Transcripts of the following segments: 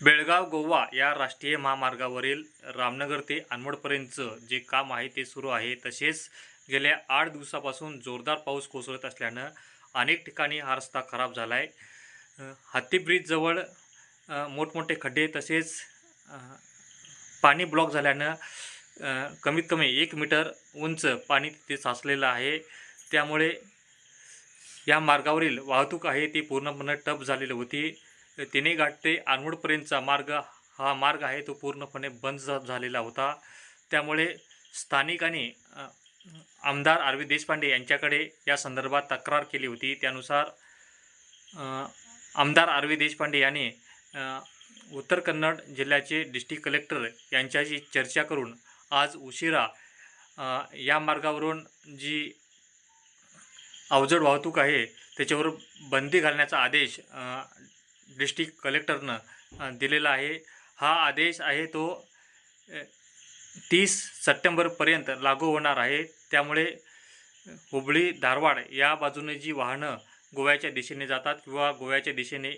बेळगाव गोवा या राष्ट्रीय महामार्गावरील रामनगर ते अनवडपर्यंतचं जे काम आहे ते सुरू आहे. तसेच गेल्या आठ दिवसापासून जोरदार पाऊस कोसळत असल्यानं अनेक ठिकाणी हा रस्ता खराब झाला आहे हत्ती ब्रिजजवळ मोठमोठे खड्डे तसेच पाणी ब्लॉक झाल्यानं कमीत कमी एक मीटर उंच पाणी तिथे साचलेलं आहे. त्यामुळे या मार्गावरील वाहतूक आहे ती पूर्णपणे टप झालेली होती. तिने घाट ते आनवडपर्यंतचा मार्ग हा मार्ग आहे तो पूर्णपणे बंद झालेला होता. त्यामुळे स्थानिकांनी आमदार अरविंद देशपांडे यांच्याकडे या संदर्भात तक्रार केली होती. त्यानुसार आमदार अरविंद देशपांडे यांनी उत्तर कन्नड जिल्ह्याचे डिस्ट्रिक्ट कलेक्टर यांच्याशी चर्चा करून आज उशिरा या मार्गावरून जी अवजड वाहतूक आहे त्याच्यावर बंदी घालण्याचा आदेश डिस्ट्रिक्ट कलेक्टरनं दिलेला आहे. हा आदेश आहे तो तीस सप्टेंबरपर्यंत लागू होणार आहे. त्यामुळे हुबळी धारवाड या बाजूने जी वाहनं गोव्याच्या दिशेने जातात किंवा गोव्याच्या दिशेने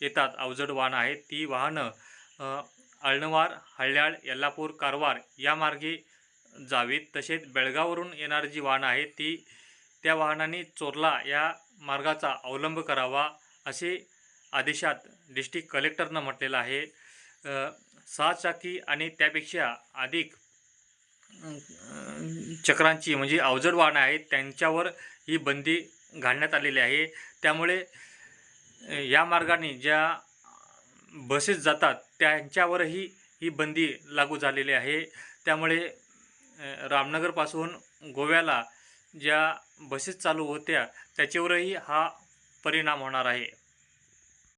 येतात अवजड वाहनं आहेत ती वाहनं आळणवार अळणवार हळ्याळ यल्लापूर कारवार या मार्गे जावीत. तसेच बेळगाववरून येणारी जी वाहनं आहेत ती त्या वाहनांनी चोरला या मार्गाचा अवलंब करावा असे आदेशात डिस्ट्रिक्ट कलेक्टरनं म्हटलेलं आहे. सहा चाकी आणि त्यापेक्षा अधिक चक्रांची म्हणजे अवजड वाहनं आहेत त्यांच्यावर ही बंदी घालण्यात आलेली आहे. त्यामुळे या मार्गाने ज्या बसेस जातात त्यांच्यावरही ही बंदी लागू झालेली आहे. त्यामुळे रामनगरपासून गोव्याला ज्या बसेस चालू होत्या त्याच्यावरही हा परिणाम होणार आहे.